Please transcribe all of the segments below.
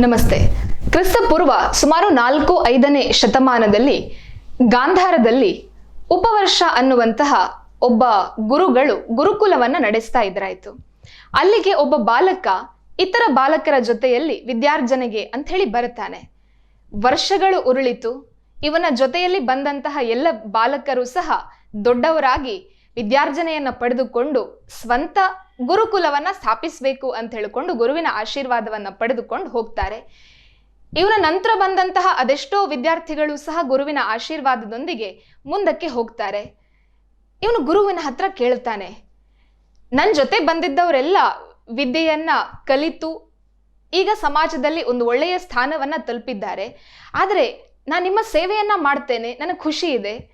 ನಮಸ್ತೆ. ಕ್ರಿಸ್ತ ಪೂರ್ವ ಸುಮಾರು ನಾಲ್ಕು ಐದನೇ ಶತಮಾನದಲ್ಲಿ ಗಾಂಧಾರದಲ್ಲಿ ಉಪವರ್ಷ ಅನ್ನುವಂತಹ ಒಬ್ಬ ಗುರುಗಳು ಗುರುಕುಲವನ್ನ ನಡೆಸ್ತಾ ಇದ್ರಾಯ್ತು. ಅಲ್ಲಿಗೆ ಒಬ್ಬ ಬಾಲಕ ಇತರ ಬಾಲಕರ ಜೊತೆಯಲ್ಲಿ ವಿದ್ಯಾರ್ಜನೆಗೆ ಅಂತ ಹೇಳಿ ಬರುತ್ತಾನೆ. ವರ್ಷಗಳು ಉರುಳಿತು, ಇವನ ಜೊತೆಯಲ್ಲಿ ಬಂದಂತಹ ಎಲ್ಲ ಬಾಲಕರು ಸಹ ದೊಡ್ಡವರಾಗಿ ವಿದ್ಯಾರ್ಜನೆಯನ್ನ ಪಡೆದುಕೊಂಡು ಸ್ವಂತ ಗುರುಕುಲವನ್ನ ಸ್ಥಾಪಿಸಬೇಕು ಅಂತ ಹೇಳಿಕೊಂಡು ಗುರುವಿನ ಆಶೀರ್ವಾದವನ್ನ ಪಡೆದುಕೊಂಡು ಹೋಗ್ತಾರೆ. ಇವರ ನಂತರ ಬಂದಂತಹ ಅದೆಷ್ಟೋ ವಿದ್ಯಾರ್ಥಿಗಳು ಸಹ ಗುರುವಿನ ಆಶೀರ್ವಾದದೊಂದಿಗೆ ಮುಂದಕ್ಕೆ ಹೋಗ್ತಾರೆ. ಇವನು ಗುರುವಿನ ಹತ್ರ ಕೇಳ್ತಾನೆ ನನ್ನ ಜೊತೆ ಬಂದಿದ್ದವರೆಲ್ಲ ವಿದ್ಯೆಯನ್ನ ಕಲಿತು ಈಗ ಸಮಾಜದಲ್ಲಿ ಒಂದು ಒಳ್ಳೆಯ ಸ್ಥಾನವನ್ನ ತಲುಪಿದ್ದಾರೆ. ಆದರೆ ನಾನು ನಿಮ್ಮ ಸೇವೆಯನ್ನ ಮಾಡ್ತೇನೆ, ನನಗೆ ಖುಷಿ ಇದೆ.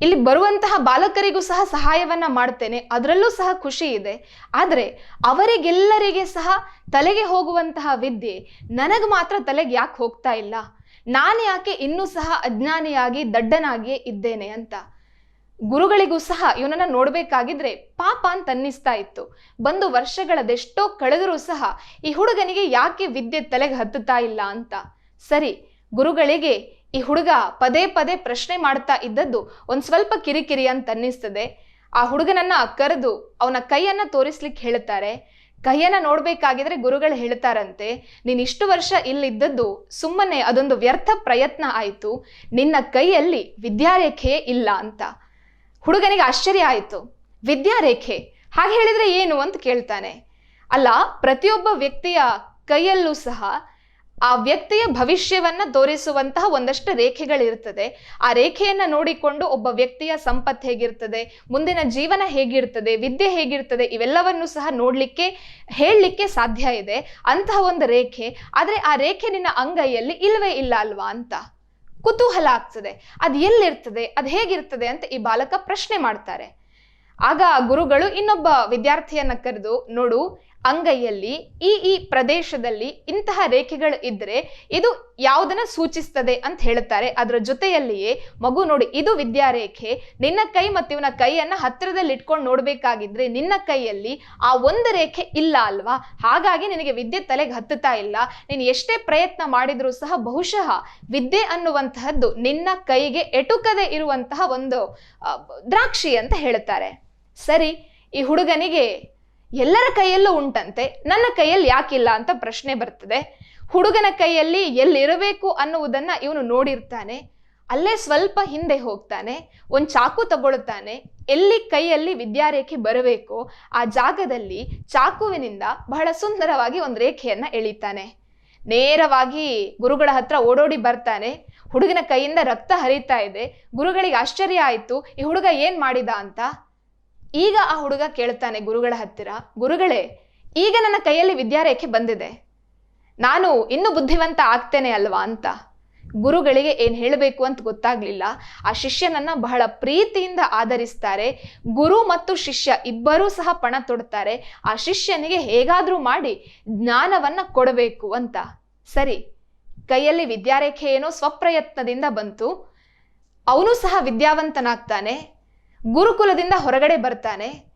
ಇಲ್ಲಿ ಬರುವಂತಹ ಬಾಲಕರಿಗೂ ಸಹ ಸಹಾಯವನ್ನ ಮಾಡ್ತೇನೆ ಅದರಲ್ಲೂ ಸಹ ಖುಷಿ ಇದೆ. ಆದರೆ ಅವರಿಗೆಲ್ಲರಿಗೆ ಸಹ ತಲೆಗೆ ಹೋಗುವಂತಹ ವಿದ್ಯೆ ನನಗೆ ಮಾತ್ರ ತಲೆಗೆ ಯಾಕೆ ಹೋಗ್ತಾ ಇಲ್ಲ? ನಾನು ಯಾಕೆ ಇನ್ನೂ ಸಹ ಅಜ್ಞಾನಿಯಾಗಿ, ದಡ್ಡನಾಗಿಯೇ ಇದ್ದೇನೆ ಅಂತ. ಗುರುಗಳಿಗೂ ಸಹ ಇವನನ್ನ ನೋಡ್ಬೇಕಾಗಿದ್ರೆ ಪಾಪ ಅಂತ ಅನ್ನಿಸ್ತಾ ಇತ್ತು. ಬಂದು ವರ್ಷಗಳದೆಷ್ಟೋ ಕಳೆದರೂ ಸಹ ಈ ಹುಡುಗನಿಗೆ ಯಾಕೆ ವಿದ್ಯೆ ತಲೆಗೆ ಹತ್ತುತ್ತಾ ಇಲ್ಲ ಅಂತ. ಸರಿ, ಗುರುಗಳಿಗೆ ಈ ಹುಡುಗ ಪದೇ ಪದೇ ಪ್ರಶ್ನೆ ಮಾಡ್ತಾ ಇದ್ದದ್ದು ಒಂದ್ ಸ್ವಲ್ಪ ಕಿರಿಕಿರಿ ಅಂತ ಅನ್ನಿಸ್ತದೆ. ಆ ಹುಡುಗನನ್ನ ಕರೆದು ಅವನ ಕೈಯನ್ನ ತೋರಿಸ್ಲಿಕ್ಕೆ ಹೇಳ್ತಾರೆ ಕೈಯನ್ನ ನೋಡ್ಬೇಕಾಗಿದ್ರೆ ಗುರುಗಳು ಹೇಳ್ತಾರಂತೆ, ನೀನ್ ಇಷ್ಟು ವರ್ಷ ಇಲ್ಲಿದ್ದದ್ದು ಸುಮ್ಮನೆ ಅದೊಂದು ವ್ಯರ್ಥ ಪ್ರಯತ್ನ ಆಯಿತು. ನಿನ್ನ ಕೈಯಲ್ಲಿ ವಿದ್ಯಾರೇಖೆಯೇ ಇಲ್ಲ ಅಂತ. ಹುಡುಗನಿಗೆ ಆಶ್ಚರ್ಯ ಆಯಿತು. ವಿದ್ಯಾರೇಖೆ? ಹಾಗೆ ಹೇಳಿದ್ರೆ ಏನು? ಅಂತ ಕೇಳ್ತಾನೆ. ಅಲ್ಲ, ಪ್ರತಿಯೊಬ್ಬ ವ್ಯಕ್ತಿಯ ಕೈಯಲ್ಲೂ ಸಹ ಆ ವ್ಯಕ್ತಿಯ ಭವಿಷ್ಯವನ್ನ ತೋರಿಸುವಂತಹ ಒಂದಷ್ಟು ರೇಖೆಗಳಿರ್ತದೆ. ಆ ರೇಖೆಯನ್ನ ನೋಡಿಕೊಂಡು ಒಬ್ಬ ವ್ಯಕ್ತಿಯ ಸಂಪತ್ತು ಹೇಗಿರ್ತದೆ, ಮುಂದಿನ ಜೀವನ ಹೇಗಿರ್ತದೆ, ವಿದ್ಯೆ ಹೇಗಿರ್ತದೆ, ಇವೆಲ್ಲವನ್ನು ಸಹ ನೋಡ್ಲಿಕ್ಕೆ, ಹೇಳಲಿಕ್ಕೆ ಸಾಧ್ಯ ಇದೆ. ಅಂತಹ ಒಂದು ರೇಖೆ, ಆದ್ರೆ ಆ ರೇಖೆ ನಿನ್ನ ಅಂಗೈಯಲ್ಲಿ ಇಲ್ವೇ ಇಲ್ಲ ಅಲ್ವಾ ಅಂತ ಕುತೂಹಲ ಆಗ್ತದೆ. ಅದು ಎಲ್ಲಿರ್ತದೆ, ಅದು ಹೇಗಿರ್ತದೆ ಅಂತ ಈ ಬಾಲಕ ಪ್ರಶ್ನೆ ಮಾಡ್ತಾರೆ. ಆಗ ಗುರುಗಳು ಇನ್ನೊಬ್ಬ ವಿದ್ಯಾರ್ಥಿಯನ್ನ ಕರೆದು, ನೋಡು ಅಂಗೈಯಲ್ಲಿ ಈ ಈ ಪ್ರದೇಶದಲ್ಲಿ ಇಂತಹ ರೇಖೆಗಳು ಇದ್ರೆ ಇದು ಯಾವುದನ್ನ ಸೂಚಿಸ್ತದೆ ಅಂತ ಹೇಳುತ್ತಾರೆ. ಅದರ ಜೊತೆಯಲ್ಲಿಯೇ ಮಗು ನೋಡಿ, ಇದು ವಿದ್ಯಾರೇಖೆ, ನಿನ್ನ ಕೈ ಮತ್ತು ಇವನ ಕೈಯನ್ನ ಹತ್ತಿರದಲ್ಲಿ ಇಟ್ಕೊಂಡು ನೋಡ್ಬೇಕಾಗಿದ್ರೆ ನಿನ್ನ ಕೈಯಲ್ಲಿ ಆ ಒಂದು ರೇಖೆ ಇಲ್ಲ ಅಲ್ವಾ? ಹಾಗಾಗಿ ನಿನಗೆ ವಿದ್ಯೆ ತಲೆಗೆ ಹತ್ತುತ್ತಾ ಇಲ್ಲ. ನೀನು ಎಷ್ಟೇ ಪ್ರಯತ್ನ ಮಾಡಿದ್ರೂ ಸಹ ಬಹುಶಃ ವಿದ್ಯೆ ಅನ್ನುವಂತಹದ್ದು ನಿನ್ನ ಕೈಗೆ ಎಟುಕದೆ ಇರುವಂತಹ ಒಂದು ದ್ರಾಕ್ಷಿ ಅಂತ ಹೇಳುತ್ತಾರೆ. ಸರಿ, ಈ ಹುಡುಗನಿಗೆ ಎಲ್ಲರ ಕೈಯಲ್ಲೂ ಉಂಟಂತೆ. ನನ್ನ ಕೈಯಲ್ಲಿ ಯಾಕಿಲ್ಲ ಅಂತ ಪ್ರಶ್ನೆ ಬರ್ತದೆ. ಹುಡುಗನ ಕೈಯಲ್ಲಿ ಎಲ್ಲಿರಬೇಕು ಅನ್ನುವುದನ್ನ ಇವನು ನೋಡಿರ್ತಾನೆ. ಅಲ್ಲೇ ಸ್ವಲ್ಪ ಹಿಂದೆ ಹೋಗ್ತಾನೆ. ಒಂದು ಚಾಕು ತಗೊಳ್ತಾನೆ ಎಲ್ಲಿ ಕೈಯಲ್ಲಿ ವಿದ್ಯಾರೇಖೆ ಬರಬೇಕು ಆ ಜಾಗದಲ್ಲಿ ಚಾಕುವಿನಿಂದ ಬಹಳ ಸುಂದರವಾಗಿ ಒಂದು ರೇಖೆಯನ್ನ ಎಳಿತಾನೆ. ನೇರವಾಗಿ ಗುರುಗಳ ಹತ್ರ ಓಡೋಡಿ ಬರ್ತಾನೆ. ಹುಡುಗನ ಕೈಯಿಂದ ರಕ್ತ ಹರಿತಾ ಇದೆ. ಗುರುಗಳಿಗೆ ಆಶ್ಚರ್ಯ ಆಯಿತು, ಈ ಹುಡುಗ ಏನ್ ಮಾಡಿದ ಅಂತ. ಈಗ ಆ ಹುಡುಗ ಕೇಳ್ತಾನೆ, ಗುರುಗಳ ಹತ್ತಿರ, ಗುರುಗಳೇ, ಈಗ ನನ್ನ ಕೈಯಲ್ಲಿ ವಿದ್ಯಾರೇಖೆ ಬಂದಿದೆ. ನಾನು ಇನ್ನೂ ಬುದ್ಧಿವಂತ ಆಗ್ತೇನೆ ಅಲ್ವಾ ಅಂತ. ಗುರುಗಳಿಗೆ ಏನು ಹೇಳಬೇಕು ಅಂತ ಗೊತ್ತಾಗ್ಲಿಲ್ಲ. ಆ ಶಿಷ್ಯನನ್ನ ಬಹಳ ಪ್ರೀತಿಯಿಂದ ಆಧರಿಸ್ತಾರೆ ಗುರು ಮತ್ತು ಶಿಷ್ಯ ಇಬ್ಬರೂ ಸಹ ಪಣ ತೊಡ್ತಾರೆ. ಆ ಶಿಷ್ಯನಿಗೆ ಹೇಗಾದ್ರೂ ಮಾಡಿ ಜ್ಞಾನವನ್ನ ಕೊಡಬೇಕು ಅಂತ. ಸರಿ, ಕೈಯಲ್ಲಿ ವಿದ್ಯಾರೇಖೆ ಏನೋ ಸ್ವಪ್ರಯತ್ನದಿಂದ ಬಂತು. ಅವನು ಸಹ ವಿದ್ಯಾವಂತನಾಗ್ತಾನೆ. ಗುರುಕುಲದಿಂದ ಹೊರಗಡೆ ಬರ್ತಾನೆ.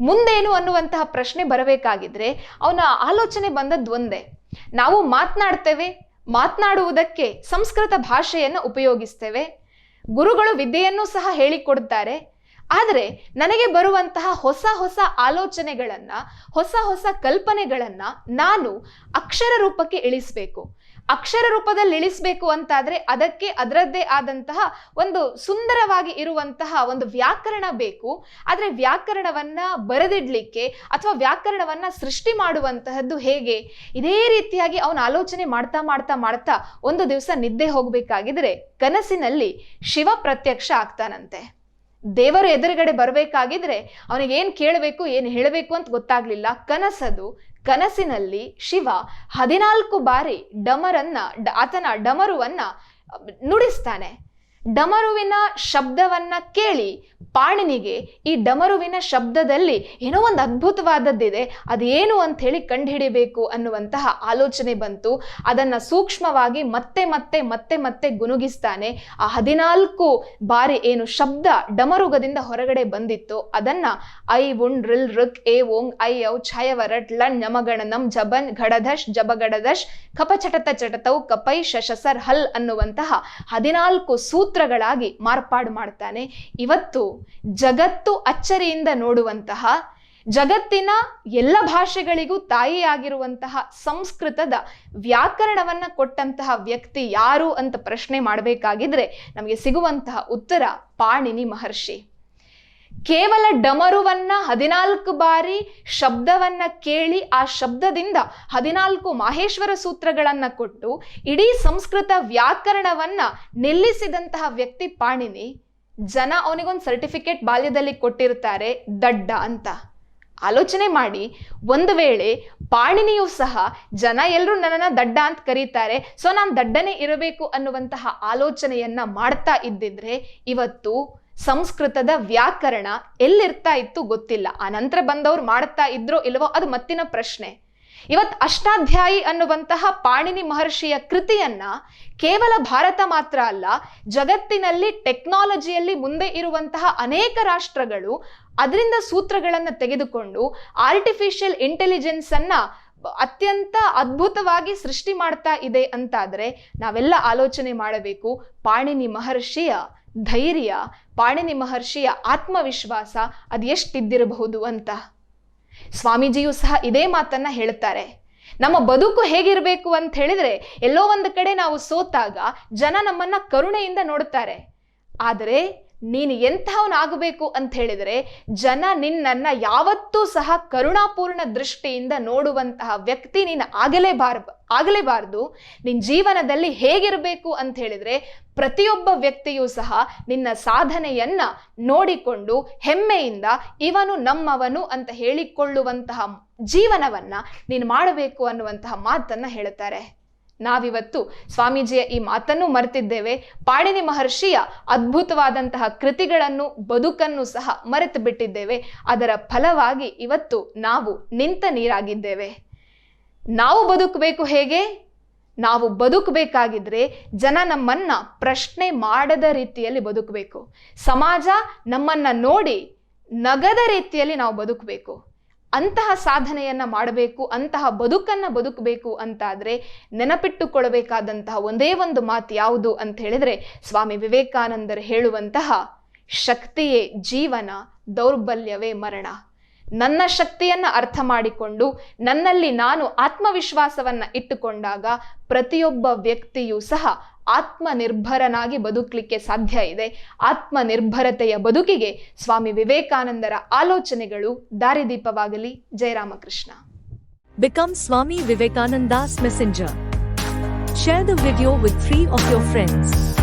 ಮುಂದೇನು ಅನ್ನುವಂತಹ ಪ್ರಶ್ನೆ ಬರಬೇಕಾಗಿದ್ರೆ ಅವನ ಆಲೋಚನೆ ಬಂದದ್ದು ಒಂದೇ. ನಾವು ಮಾತನಾಡ್ತೇವೆ, ಮಾತನಾಡುವುದಕ್ಕೆ ಸಂಸ್ಕೃತ ಭಾಷೆಯನ್ನು ಉಪಯೋಗಿಸ್ತೇವೆ. ಗುರುಗಳು ವಿದ್ಯೆಯನ್ನು ಸಹ ಹೇಳಿಕೊಡ್ತಾರೆ. ಆದರೆ ನನಗೆ ಬರುವಂತಹ ಹೊಸ ಹೊಸ ಆಲೋಚನೆಗಳನ್ನ, ಹೊಸ ಹೊಸ ಕಲ್ಪನೆಗಳನ್ನ ನಾನು ಅಕ್ಷರ ರೂಪಕ್ಕೆ ಇಳಿಸ್ಬೇಕು. ಅಕ್ಷರ ರೂಪದಲ್ಲಿ ಇಳಿಸ್ಬೇಕು ಅಂತಾದ್ರೆ ಅದಕ್ಕೆ ಅದರದ್ದೇ ಆದಂತಹ ಒಂದು ಸುಂದರವಾಗಿ ಇರುವಂತಹ ಒಂದು ವ್ಯಾಕರಣ ಬೇಕು. ಆದರೆ ವ್ಯಾಕರಣವನ್ನ ಬರೆದಿಡ್ಲಿಕ್ಕೆ ಅಥವಾ ವ್ಯಾಕರಣವನ್ನ ಸೃಷ್ಟಿ ಮಾಡುವಂತಹದ್ದು ಹೇಗೆ? ಇದೇ ರೀತಿಯಾಗಿ ಅವನ ಆಲೋಚನೆ ಮಾಡ್ತಾ ಮಾಡ್ತಾ ಮಾಡ್ತಾ ಒಂದು ದಿವಸ ನಿದ್ದೆ ಹೋಗಬೇಕಾಗಿದ್ರೆ ಕನಸಿನಲ್ಲಿ ಶಿವ ಪ್ರತ್ಯಕ್ಷ ಆಗ್ತಾನಂತೆ. ದೇವರು ಎದುರುಗಡೆ ಬರಬೇಕಾಗಿದ್ರೆ ಅವನಿಗೆ ಏನು ಕೇಳಬೇಕು, ಏನು ಹೇಳಬೇಕು ಅಂತ ಗೊತ್ತಾಗ್ಲಿಲ್ಲ. ಕನಸದು ಕನಸಿನಲ್ಲಿ ಶಿವ ಹದಿನಾಲ್ಕು ಬಾರಿ ಡಮರನ್ನ ಆತನ ಡಮರುವನ್ನ ನುಡಿಸ್ತಾನೆ. ಡಮರುವಿನ ಶಬ್ದವನ್ನ ಕೇಳಿ ಪಾಣಿನಿಗೆ ಈ ಡಮರುವಿನ ಶಬ್ದದಲ್ಲಿ ಏನೋ ಒಂದು ಅದ್ಭುತವಾದದ್ದಿದೆ. ಅದೇನು ಅಂತ ಹೇಳಿ ಕಂಡುಹಿಡಿಬೇಕು ಅನ್ನುವಂತಹ ಆಲೋಚನೆ ಬಂತು. ಅದನ್ನ ಸೂಕ್ಷ್ಮವಾಗಿ ಮತ್ತೆ ಮತ್ತೆ ಮತ್ತೆ ಮತ್ತೆ ಗುನುಗಿಸ್ತಾನೆ ಆ ಹದಿನಾಲ್ಕು ಬಾರಿ ಏನು ಶಬ್ದ ಡಮರುಗದಿಂದ ಹೊರಗಡೆ ಬಂದಿತ್ತು. ಅದನ್ನ ಐ ಉಣ್ ರಿಲ್ ಋಕ್ ಎ ಓಂಗ್ ಐ ಔ ಛಾಯವರಟ್ ಲಣ್ ನಮಗಣನಂ ಜಬನ್ ಘಡಧಶ್ ಜಬಗಡಧಶ್ ಕಪಚಟತ ಚಟತೌ ಕಪೈ ಶಶಸರ್ ಹಲ್ ಅನ್ನುವಂತಹ ಹದಿನಾಲ್ಕು ಸೂತ್ರಗಳಾಗಿ ಮಾರ್ಪಾಡು ಮಾಡ್ತಾನೆ. ಇವತ್ತು ಜಗತ್ತು ಅಚ್ಚರಿಯಿಂದ ನೋಡುವಂತಹ, ಜಗತ್ತಿನ ಎಲ್ಲ ಭಾಷೆಗಳಿಗೂ ತಾಯಿಯಾಗಿರುವಂತಹ ಸಂಸ್ಕೃತದ ವ್ಯಾಕರಣವನ್ನ ಕೊಟ್ಟಂತಹ ವ್ಯಕ್ತಿ ಯಾರು ಅಂತ ಪ್ರಶ್ನೆ ಮಾಡಬೇಕಾಗಿದ್ರೆ ನಮಗೆ ಸಿಗುವಂತಹ ಉತ್ತರ ಪಾಣಿನಿ ಮಹರ್ಷಿ. ಕೇವಲ ಡಮರುವನ್ನ ಹದಿನಾಲ್ಕು ಬಾರಿ ಶಬ್ದವನ್ನ ಕೇಳಿ ಆ ಶಬ್ದದಿಂದ ಹದಿನಾಲ್ಕು ಮಾಹೇಶ್ವರ ಸೂತ್ರಗಳನ್ನ ಕೊಟ್ಟು ಇಡೀ ಸಂಸ್ಕೃತ ವ್ಯಾಕರಣವನ್ನ ನಿಲ್ಲಿಸಿದಂತಹ ವ್ಯಕ್ತಿ ಪಾಣಿನಿ. ಜನ ಅವನಿಗೊಂದು ಸರ್ಟಿಫಿಕೇಟ್ ಬಾಲ್ಯದಲ್ಲಿ ಕೊಟ್ಟಿರ್ತಾರೆ ದಡ್ಡ ಅಂತ. ಆಲೋಚನೆ ಮಾಡಿ, ಒಂದು ವೇಳೆ ಪಾಣಿನಿಯೂ ಸಹ ಜನ ಎಲ್ಲರೂ ನನ್ನನ್ನ ದಡ್ಡ ಅಂತ ಕರೀತಾರೆ, ಸೊ ನಾನು ದಡ್ಡನೇ ಇರಬೇಕು ಅನ್ನುವಂತಹ ಆಲೋಚನೆಯನ್ನ ಮಾಡ್ತಾ ಇದ್ದಿದ್ರೆ ಇವತ್ತು ಸಂಸ್ಕೃತದ ವ್ಯಾಕರಣ ಎಲ್ಲಿರ್ತಾ ಇತ್ತು ಗೊತ್ತಿಲ್ಲ. ಆ ನಂತರ ಬಂದವ್ರು ಮಾಡ್ತಾ ಇದ್ರೋ ಇಲ್ವೋ ಅದು ಮತ್ತಿನ ಪ್ರಶ್ನೆ. ಇವತ್ ಅಷ್ಟಾಧ್ಯಾಯಿ ಅನ್ನುವಂತಹ ಪಾಣಿನಿ ಮಹರ್ಷಿಯ ಕೃತಿಯನ್ನ ಕೇವಲ ಭಾರತ ಮಾತ್ರ ಅಲ್ಲ, ಜಗತ್ತಿನಲ್ಲಿ ಟೆಕ್ನಾಲಜಿಯಲ್ಲಿ ಮುಂದೆ ಇರುವಂತಹ ಅನೇಕ ರಾಷ್ಟ್ರಗಳು ಅದರಿಂದ ಸೂತ್ರಗಳನ್ನು ತೆಗೆದುಕೊಂಡು ಆರ್ಟಿಫಿಷಿಯಲ್ ಇಂಟೆಲಿಜೆನ್ಸ್ ಅನ್ನ ಅತ್ಯಂತ ಅದ್ಭುತವಾಗಿ ಸೃಷ್ಟಿ ಮಾಡ್ತಾ ಇದೆ ಅಂತಾದ್ರೆ ನಾವೆಲ್ಲ ಆಲೋಚನೆ ಮಾಡಬೇಕು. ಪಾಣಿನಿ ಮಹರ್ಷಿಯ ಧೈರ್ಯ, ಪಾಣಿನಿ ಮಹರ್ಷಿಯ ಆತ್ಮವಿಶ್ವಾಸ ಅದು ಎಷ್ಟಿದ್ದಿರಬಹುದು ಅಂತ. ಸ್ವಾಮೀಜಿಯು ಸಹ ಇದೇ ಮಾತನ್ನ ಹೇಳ್ತಾರೆ ನಮ್ಮ ಬದುಕು ಹೇಗಿರಬೇಕು ಅಂತ ಹೇಳಿದ್ರೆ ಎಲ್ಲೋ ಒಂದು ಕಡೆ ನಾವು ಸೋತಾಗ ಜನ ನಮ್ಮನ್ನ ಕರುಣೆಯಿಂದ ನೋಡ್ತಾರೆ ಆದರೆ ನೀನು ಎಂಥವನಾಗಬೇಕು ಅಂತ ಹೇಳಿದರೆ ಜನ ನಿನ್ನನ್ನು ಯಾವತ್ತೂ ಸಹ ಕರುಣಾಪೂರ್ಣ ದೃಷ್ಟಿಯಿಂದ ನೋಡುವಂತಹ ವ್ಯಕ್ತಿ ನೀನು ಆಗಲೇಬಾರ, ಆಗಲೇಬಾರ್ದು. ನಿನ್ನ ಜೀವನದಲ್ಲಿ ಹೇಗಿರಬೇಕು ಅಂತ ಹೇಳಿದರೆ ಪ್ರತಿಯೊಬ್ಬ ವ್ಯಕ್ತಿಯೂ ಸಹ ನಿನ್ನ ಸಾಧನೆಯನ್ನ ನೋಡಿಕೊಂಡು ಹೆಮ್ಮೆಯಿಂದ ಇವನು ನಮ್ಮವನು ಅಂತ ಹೇಳಿಕೊಳ್ಳುವಂತಹ ಜೀವನವನ್ನ ನೀನು ಮಾಡಬೇಕು ಅನ್ನುವಂತಹ ಮಾತನ್ನ ಹೇಳುತ್ತಾರೆ. ನಾವಿವತ್ತು ಸ್ವಾಮೀಜಿಯ ಈ ಮಾತನ್ನು ಮರೆತಿದ್ದೇವೆ. ಪಾಣಿನಿ ಮಹರ್ಷಿಯ ಅದ್ಭುತವಾದಂತಹ ಕೃತಿಗಳನ್ನು, ಬದುಕನ್ನು ಸಹ ಮರೆತು ಬಿಟ್ಟಿದ್ದೇವೆ. ಅದರ ಫಲವಾಗಿ ಇವತ್ತು ನಾವು ನಿಂತ ನೀರಾಗಿದ್ದೇವೆ. ನಾವು ಬದುಕಬೇಕು ಹೇಗೆ? ನಾವು ಬದುಕಬೇಕಾಗಿದ್ರೆ ಜನ ನಮ್ಮನ್ನ ಪ್ರಶ್ನೆ ಮಾಡದ ರೀತಿಯಲ್ಲಿ ಬದುಕಬೇಕು. ಸಮಾಜ ನಮ್ಮನ್ನ ನೋಡಿ ನಗದ ರೀತಿಯಲ್ಲಿ ನಾವು ಬದುಕಬೇಕು. ಅಂತಹ ಸಾಧನೆಯನ್ನ ಮಾಡಬೇಕು, ಅಂತಹ ಬದುಕನ್ನ ಬದುಕಬೇಕು ಅಂತಾದ್ರೆ ನೆನಪಿಟ್ಟುಕೊಳ್ಳಬೇಕಾದಂತಹ ಒಂದೇ ಒಂದು ಮಾತು ಯಾವುದು ಅಂತ ಹೇಳಿದ್ರೆ ಸ್ವಾಮಿ ವಿವೇಕಾನಂದರು ಹೇಳುವಂತಹ ಶಕ್ತಿಯೇ ಜೀವನ, ದೌರ್ಬಲ್ಯವೇ ಮರಣ. ನನ್ನ ಶಕ್ತಿಯನ್ನು ಅರ್ಥ ಮಾಡಿಕೊಂಡು ನನ್ನಲ್ಲಿ ನಾನು ಆತ್ಮವಿಶ್ವಾಸವನ್ನು ಇಟ್ಟುಕೊಂಡಾಗ ಪ್ರತಿಯೊಬ್ಬ ವ್ಯಕ್ತಿಯೂ ಸಹ ಆತ್ಮನಿರ್ಭರನಾಗಿ ಬದುಕಲಿಕ್ಕೆ ಸಾಧ್ಯ ಇದೆ. ಆತ್ಮನಿರ್ಭರತೆಯ ಬದುಕಿಗೆ ಸ್ವಾಮಿ ವಿವೇಕಾನಂದರ ಆಲೋಚನೆಗಳು ದಾರಿದೀಪವಾಗಲಿ. Jayaramakrishna become Swami Vivekananda messenger share the video with free of your friends